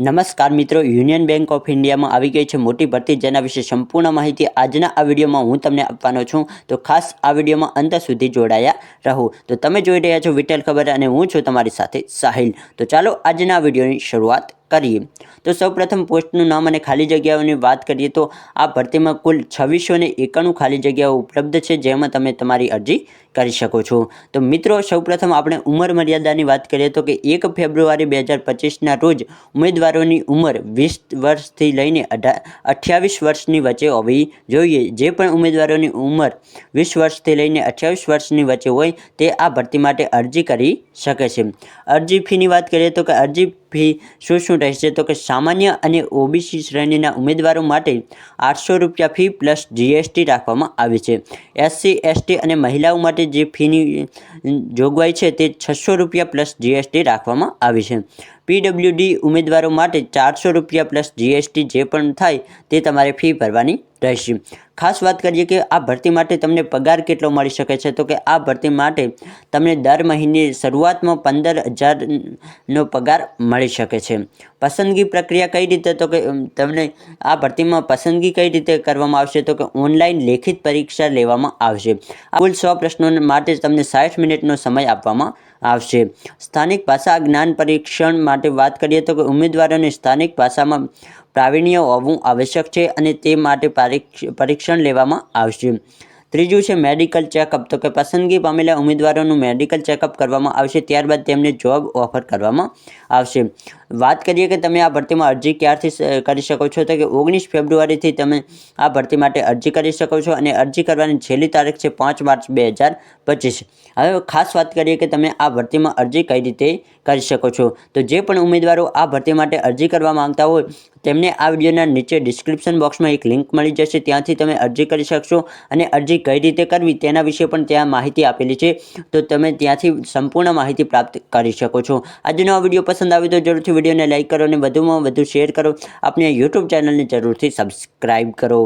નમસ્કાર મિત્રો, union bank of ઇન્ડિયામાં આવી ગઈ છે મોટી ભરતી જેના વિશે સંપૂર્ણ માહિતી આજના આ વિડીયોમાં હું તમને આપવાનો છું. તો ખાસ આ વિડીયોમાં અંત સુધી જોડાયા રહો. તો તમે જોઈ રહ્યા છો વિટેલ ખબર અને હું છું તમારી સાથે સાહિલ. તો ચાલો આજના વિડીયોની શરૂઆત કરીએ તો સૌપ્રથમ પોસ્ટનું નામ અને ખાલી જગ્યાઓની વાત કરીએ તો આ ભરતીમાં કુલ છવ્વીસો ને એકાણું ખાલી જગ્યાઓ ઉપલબ્ધ છે, જેમાં તમે તમારી અરજી કરી શકો છો. તો મિત્રો, સૌપ્રથમ આપણે ઉંમર મર્યાદાની વાત કરીએ તો કે એક ફેબ્રુઆરી બે હજાર પચીસના રોજ ઉમેદવારોની ઉંમર વીસ વર્ષથી લઈને અઢા, અઠ્યાવીસ વર્ષની વચ્ચે હોવી જોઈએ. જે પણ ઉમેદવારોની ઉંમર વીસ વર્ષથી લઈને અઠ્યાવીસ વર્ષની વચ્ચે હોય, તે આ ભરતી માટે અરજી કરી શકે છે. અરજી ફીની વાત કરીએ તો કે અરજી ફી શું શું રહેશે? તો કે સામાન્ય અને ઓબીસી શ્રેણીના ઉમેદવારો માટે આઠસો રૂપિયા ફી પ્લસ જીએસટી રાખવામાં આવી છે. એસસી એસટી અને મહિલાઓ માટે જે ફીની જોગવાઈ છે તે છસો રૂપિયા પ્લસ જીએસટી રાખવામાં આવી છે. પીડબ્લ્યુડી ઉમેદવારો માટે ચારસો રૂપિયા પ્લસ જીએસટી જે પણ થાય તે તમારે ફી ભરવાની રહેશે. ખાસ વાત કરીએ કે આ ભરતી માટે તમને પગાર કેટલો મળી શકે છે? તો કે આ ભરતી માટે તમને દર મહિને શરૂઆતમાં પંદર હજારનો પગાર મળી શકે છે. પસંદગી પ્રક્રિયા કઈ રીતે? તો કે તમને આ ભરતીમાં પસંદગી કઈ રીતે કરવામાં આવશે? તો કે ઓનલાઈન લેખિત પરીક્ષા લેવામાં આવશે. કુલ સો પ્રશ્નો માટે તમને સાઠ મિનિટનો સમય આપવામાં આવશે. સ્થાનિક ભાષા જ્ઞાન પરીક્ષણ માટે વાત કરીએ તો ઉમેદવારોને સ્થાનિક ભાષામાં પ્રાવીણ્ય હોવું આવશ્યક છે અને તે માટે પરીક્ષણ લેવામાં આવશે. ત્રીજું છે મેડિકલ ચેકઅપ તો કે પસંદગી પામેલા ઉમેદવારોનું મેડિકલ ચેકઅપ કરવામાં આવશે, ત્યારબાદ તેમને જોબ ઓફર કરવામાં આવશે. વાત કરીએ કે તમે આ ભરતીમાં અરજી ક્યારથી કરી શકો છો? તો કે ઓગણીસ ફેબ્રુઆરીથી તમે આ ભરતી માટે અરજી કરી શકો છો અને અરજી કરવાની છેલ્લી તારીખ છે પાંચ માર્ચ બે હજાર પચીસ. હવે ખાસ વાત કરીએ કે તમે આ ભરતીમાં અરજી કઈ રીતે કરી શકો છો? તો જે પણ ઉમેદવારો આ ભરતી માટે અરજી કરવા માંગતા હોય તેમને આ વિડીયોના નીચે ડિસ્ક્રિપ્શન બોક્સમાં એક લિંક મળી જશે. ત્યાંથી તમે અરજી કરી શકશો અને અરજી કઈ રીતે કરવી તેના વિશે પણ ત્યાં માહિતી આપેલી છે. તો તમે ત્યાંથી સંપૂર્ણ માહિતી પ્રાપ્ત કરી શકો છો. આજનો આ વીડિયો પસંદ આવે તો જરૂરથી વિડીયોને લાઇક કરો અને વધુમાં વધુ શેર કરો. આપણી યુટ્યુબ ચેનલને જરૂરથી સબસ્ક્રાઈબ કરો.